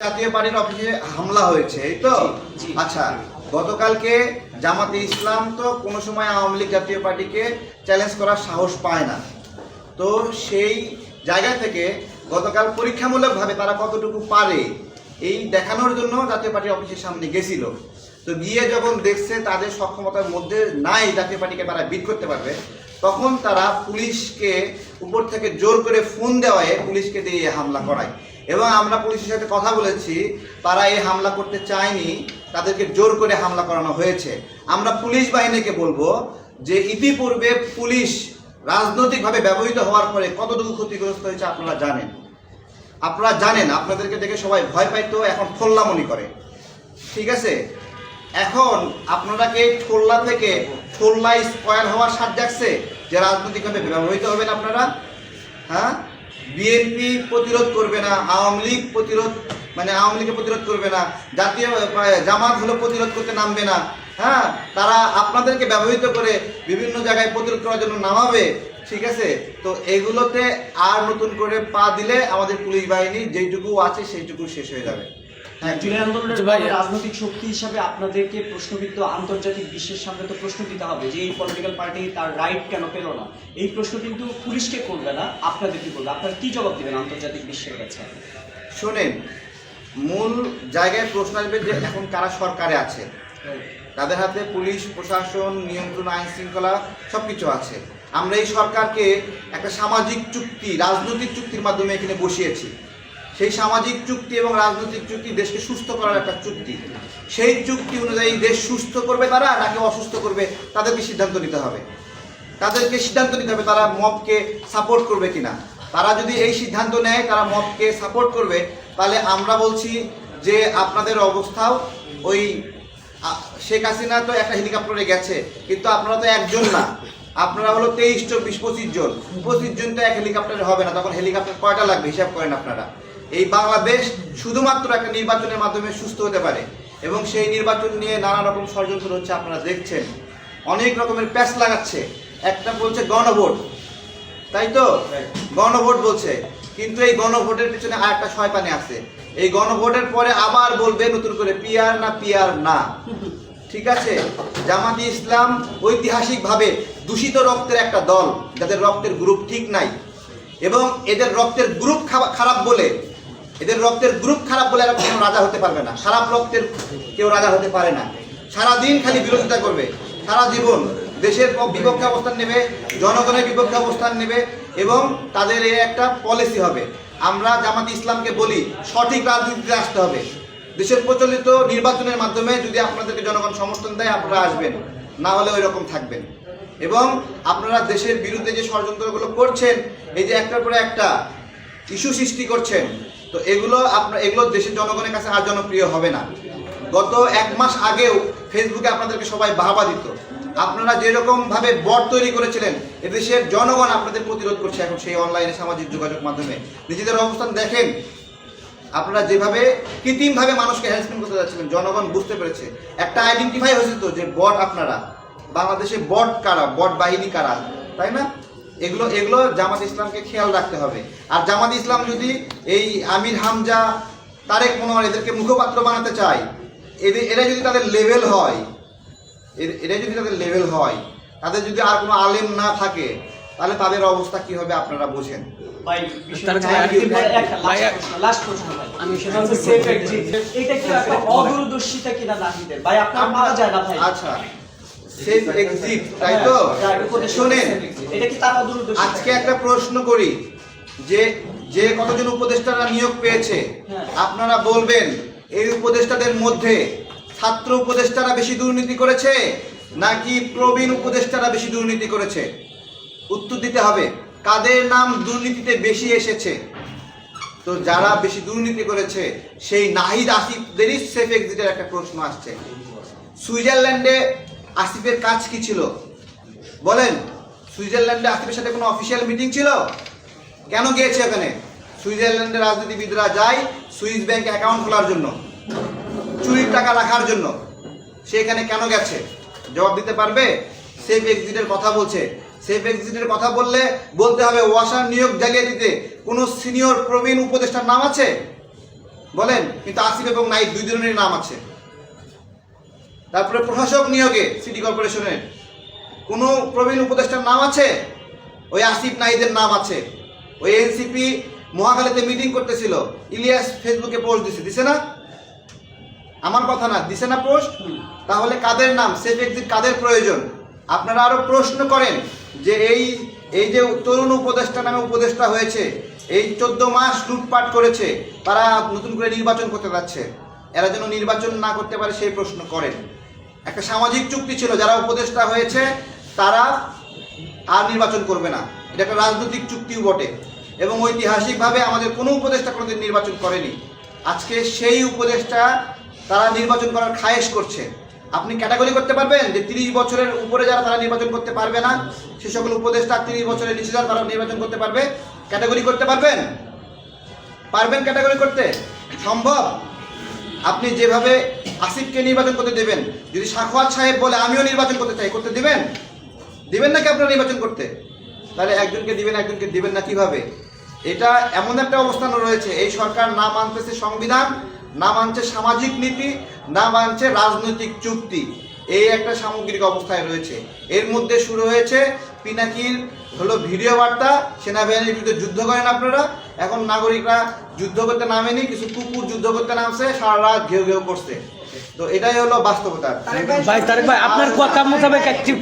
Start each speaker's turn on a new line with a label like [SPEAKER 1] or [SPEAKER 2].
[SPEAKER 1] জাতীয় পার্টির অফিসে হামলা হয়েছে এই তো। আচ্ছা গতকালকে জামাতে ইসলাম তো কোনো সময় আওয়ামী লীগ জাতীয় পার্টিকে চ্যালেঞ্জ করার সাহস পায় না। তো সেই জায়গা থেকে গতকাল পরীক্ষামূলকভাবে তারা কতটুকু পারে এই দেখানোর জন্য জাতীয় পার্টি অফিসের সামনে গেছিল। তো গিয়ে যখন দেখছে তাদের সক্ষমতার মধ্যে নাই জাতীয় পার্টিকে তারা বিট করতে পারবে তখন তারা পুলিশকে উপর থেকে জোর করে ফোন দেওয়ায় পুলিশকে দিয়ে হামলা করায়। এবং আমরা পুলিশের সাথে কথা বলেছি, তারা এই হামলা করতে চায়নি, তাদেরকে জোর করে হামলা করানো হয়েছে। আমরা পুলিশ বাহিনীকে বলব যে ইতিপূর্বে পুলিশ রাজনৈতিকভাবে ব্যবহৃত হওয়ার পরে কতটুকু ক্ষতিগ্রস্ত হয়েছে আপনারা জানেন? আপনারা জানেন, আপনাদেরকে দেখে সবাই ভয় পাইতো, এখন খোল্লামনি করে। ঠিক আছে? এখন আপনারা কি ঠোল্লা থেকে ঠোল্লা স্কোয়ার হওয়ার সাথ জাগছে যে রাজনৈতিকভাবে ব্যবহৃত হবেন আপনারা হ্যাঁ? বিএনপি প্রতিরোধ করবে না, আওয়ামী লীগ প্রতিরোধ মানে আওয়ামী লীগের প্রতিরোধ করবে না, জাতীয় জামাত হলো প্রতিরোধ করতে নামবে না হ্যাঁ? তারা আপনাদেরকে ব্যবহৃত করে বিভিন্ন জায়গায় প্রতিরোধ করার জন্য নামাবে, ঠিক আছে? তো এগুলোতে আর নতুন করে পা দিলে আমাদের পুলিশ বাহিনী যেইটুকু আছে সেইটুকু শেষ হয়ে যাবে। হ্যাঁ
[SPEAKER 2] আচ্ছা ভাই,
[SPEAKER 3] রাজনৈতিক শক্তি হিসাবে আপনাদেরকে প্রশ্নবিদ্ধ আন্তর্জাতিক বিশ্বের সামনে তো প্রশ্ন দিতে হবে যে এই পলিটিক্যাল পার্টি তার রাইট কেন পেল না? এই প্রশ্ন কিন্তু পুলিশকে করবে না আপনাদের কি বলবে? আপনারা কি জবাব দিবেন আন্তর্জাতিক বিশ্বের কাছে?
[SPEAKER 1] শোনেন মূল জায়গায় প্রশ্ন আসবে যে এখন কারা সরকারে আছে? তাদের হাতে পুলিশ প্রশাসন নিয়ন্ত্রণ আইন শৃঙ্খলা সব কিছু আছে। আমরা এই সরকারকে একটা সামাজিক চুক্তি রাজনৈতিক চুক্তির মাধ্যমে এখানে বসিয়েছি। সেই সামাজিক চুক্তি এবং রাজনৈতিক চুক্তি দেশকে সুস্থ করার একটা চুক্তি। সেই চুক্তি অনুযায়ী দেশ সুস্থ করবে তারা, নাকি অসুস্থ করবে, তাদেরকে সিদ্ধান্ত নিতে হবে। তাদেরকে সিদ্ধান্ত নিতে হবে তারা মবকে সাপোর্ট করবে কিনা। তারা যদি এই সিদ্ধান্ত নেয়, তারা মবকে সাপোর্ট করবে, তাহলে আমরা বলছি যে আপনাদের অবস্থাও ওই শেখ হাসিনা তো একটা হেলিকপ্টারে গেছে, কিন্তু আপনারা তো একজন না। আপনারা হলো তেইশ, চব্বিশ, পঁচিশ জন। পঁচিশ জন তো এক হেলিকপ্টারে হবে না, তখন হেলিকপ্টার কয়টা লাগবে, হিসাব করেন আপনারা। এই বাংলাদেশ শুধুমাত্র একটা নির্বাচনের মাধ্যমে সুস্থ হতে পারে এবং সেই নির্বাচন নিয়ে নানা রকম ষড়যন্ত্র হচ্ছে আপনারা দেখছেন। অনেক রকমের প্যাচ লাগাচ্ছে। একটা বলছে গণভোট। তাই তো? গণভোট বলছে। কিন্তু এই গণভোটের পিছনে আর একটা শয়তানি আছে। এই গণভোটের পরে আবার বলবে নতুন করে পিয়ার না পিয়ার না। ঠিক আছে? জামাতি ইসলাম ঐতিহাসিকভাবে দূষিত রক্তের একটা দল। যাদের রক্তের গ্রুপ ঠিক নাই। এবং এদের রক্তের গ্রুপ খারাপ বলে এদের রক্তের গ্রুপ খারাপ বলে এরা কোনো রাজা হতে পারবে না। খারাপ রক্তের কেউ রাজা হতে পারে না। সারাদিন খালি বিরোধিতা করবে। সারা জীবন দেশের বিপক্ষে অবস্থান নেবে, জনগণের বিপক্ষে অবস্থান নেবে এবং তাদের এই একটা পলিসি হবে। আমরা জামাত ইসলামকে বলি, সঠিক রাজনীতিতে আসতে হবে। দেশের প্রচলিত নির্বাচনের মাধ্যমে যদি আপনাদেরকে জনগণ সমর্থন দেয়, আপনারা আসবেন। না হলে ওই রকম থাকবেন। এবং আপনারা দেশের বিরুদ্ধে যে ষড়যন্ত্রগুলো করছেন, এই যে একটার পরে একটা ইস্যু সৃষ্টি করছেন তো এগুলো আপনার, এগুলো দেশের জনগণের কাছে আর জনপ্রিয় হবে না। গত এক মাস আগেও ফেসবুকে আপনাদেরকে সবাই বাহাবা দিত। আপনারা যেরকম ভাবে বট তৈরি করেছিলেন, এদেশের জনগণ আপনাদের প্রতিরোধ করছে এখন সেই অনলাইনে সামাজিক যোগাযোগ মাধ্যমে। নিজেদের অবস্থান দেখেন, আপনারা যেভাবে, কৃত্রিমভাবে মানুষকে হ্যারাসমেন্ট করতে যাচ্ছিলেন, জনগণ বুঝতে পেরেছে। একটা আইডেন্টিফাই হয়েছে তো যে বট আপনারা। বাংলাদেশে বট কারা, বট বাহিনী কারা, তাই না? এগুলো এগুলো জামাত ইসলামকে খেয়াল রাখতে হবে। আর জামাত ইসলাম যদি এই আমির হামজা তারেক মনোয়ার এদেরকে মুখপাত্র বানাতে চায় এদের এরা যদি তাদের লেভেল হয় এর- এরা যদি তাদের লেভেল হয় তাদের যদি আর কোনো আলেম না থাকে তাহলে তাদের অবস্থা কি হবে আপনারা বোঝেন।
[SPEAKER 3] এটা
[SPEAKER 1] আচ্ছা। সেফ এক্সিট তাই তো?
[SPEAKER 3] হ্যাঁ,
[SPEAKER 1] শোনেন আজকে একটা প্রশ্ন করি যে যে কতজন উপদেষ্টারা নিয়োগ পেয়েছে?
[SPEAKER 3] হ্যাঁ।
[SPEAKER 1] আপনারা বলবেন এই উপদেষ্টাদের মধ্যে ছাত্র উপদেষ্টারা বেশি দুর্নীতি করেছে নাকি প্রবীণ উপদেষ্টারা বেশি দুর্নীতি করেছে? উত্তর দিতে হবে কাদের নাম দুর্নীতিতে বেশি এসেছে? তো যারা বেশি দুর্নীতি করেছে সেই নাহিদ আসিফদেরই সেফ এক্সিটের একটা প্রশ্ন আসছে। সুইজারল্যান্ডে আসিফের কাজ কি ছিল? বলেন, সুইজারল্যান্ডে আসিফের সাথে কোনো অফিসিয়াল মিটিং ছিল? কেন গিয়েছে ওখানে? সুইজারল্যান্ডের রাজনীতিবিদরা যায় সুইস ব্যাংক অ্যাকাউন্ট খোলার জন্য, চুরির টাকা রাখার জন্য। সে এখানে কেন গেছে? জবাব দিতে পারবে? সেফ এক্সিটের কথা বলছে। সেফ এক্সিটের কথা বললে বলতে হবে ওয়াসার নিয়োগ জালিয়াতিতে কোনো সিনিয়র প্রবীণ উপদেষ্টার নাম আছে? বলেন, কিন্তু আসিফ এবং নাইক দুই ধরনের নাম আছে। তারপরে প্রশাসক নিয়োগে সিটি কর্পোরেশনের কোনো প্রবীণ উপদেষ্টার নাম আছে? ওই আসিফ নাইদের নাম আছে। ওই এনসিপি মহাখালীতে মিটিং করতেছিল। ইলিয়াস ফেসবুকে পোস্ট দিছে। দিছে না? আমার কথা না দিছে না পোস্ট তাহলে কাদের নাম? সেফ এক্সিট কাদের প্রয়োজন? আপনারা আরও প্রশ্ন করেন যে এই এই যে তরুণ উপদেষ্টা নামে উপদেষ্টা হয়েছে এই চোদ্দ মাস লুটপাট করেছে তারা নতুন করে নির্বাচন করতে যাচ্ছে। এরা যেন নির্বাচন না করতে পারে সেই প্রশ্ন করেন। একটা সামাজিক চুক্তি ছিল, যারা উপদেষ্টা হয়েছে, তারা আর নির্বাচন করবে না। এটা একটা রাজনৈতিক চুক্তিও বটে। এবং ঐতিহাসিকভাবে আমাদের কোনো উপদেষ্টা কোনোদিন নির্বাচন করেনি। আজকে সেই উপদেষ্টা, তারা নির্বাচন করার খায়েশ করছে। আপনি ক্যাটাগরি করতে পারবেন যে তিরিশ বছরের উপরে যারা তারা নির্বাচন করতে পারবে না, সে সকল উপদেষ্টা তিরিশ বছরের নিচে যারা তারা নির্বাচন করতে পারবে, ক্যাটাগরি করতে পারবেন? পারবেন ক্যাটাগরি করতে? সম্ভব? আপনি যেভাবে আসিফকে নির্বাচন করতে দেবেন, যদি সাখওয়াত সাহেব বলে আমিও নির্বাচন করতে চাই, করতে দিবেন? দিবেন নাকি আপনারা নির্বাচন করতে? তাহলে একজনকে দিবেন একজনকে দিবেন না কীভাবে? এটা এমন একটা অবস্থান রয়েছে, এই সরকার না মানতেছে সংবিধান, না মানছে সামাজিক নীতি, না মানছে রাজনৈতিক চুক্তি। এই একটা সামগ্রিক অবস্থায় রয়েছে। এর মধ্যে শুরু হয়েছে পিনাকির হলো ভিডিও বার্তা সেনাবাহিনীর বিরুদ্ধে যুদ্ধ করেন আপনারা। এখন নাগরিকরা যুদ্ধ করতে নামেনি কিছু কুকুর যুদ্ধ করতে নামছে সারা রাত ঘেউ ঘেউ করছে। তো এটাই হলো বাস্তবতা।
[SPEAKER 2] ভাই তারেক ভাই আপনার কথা মোতাবেক অ্যাক্টিভ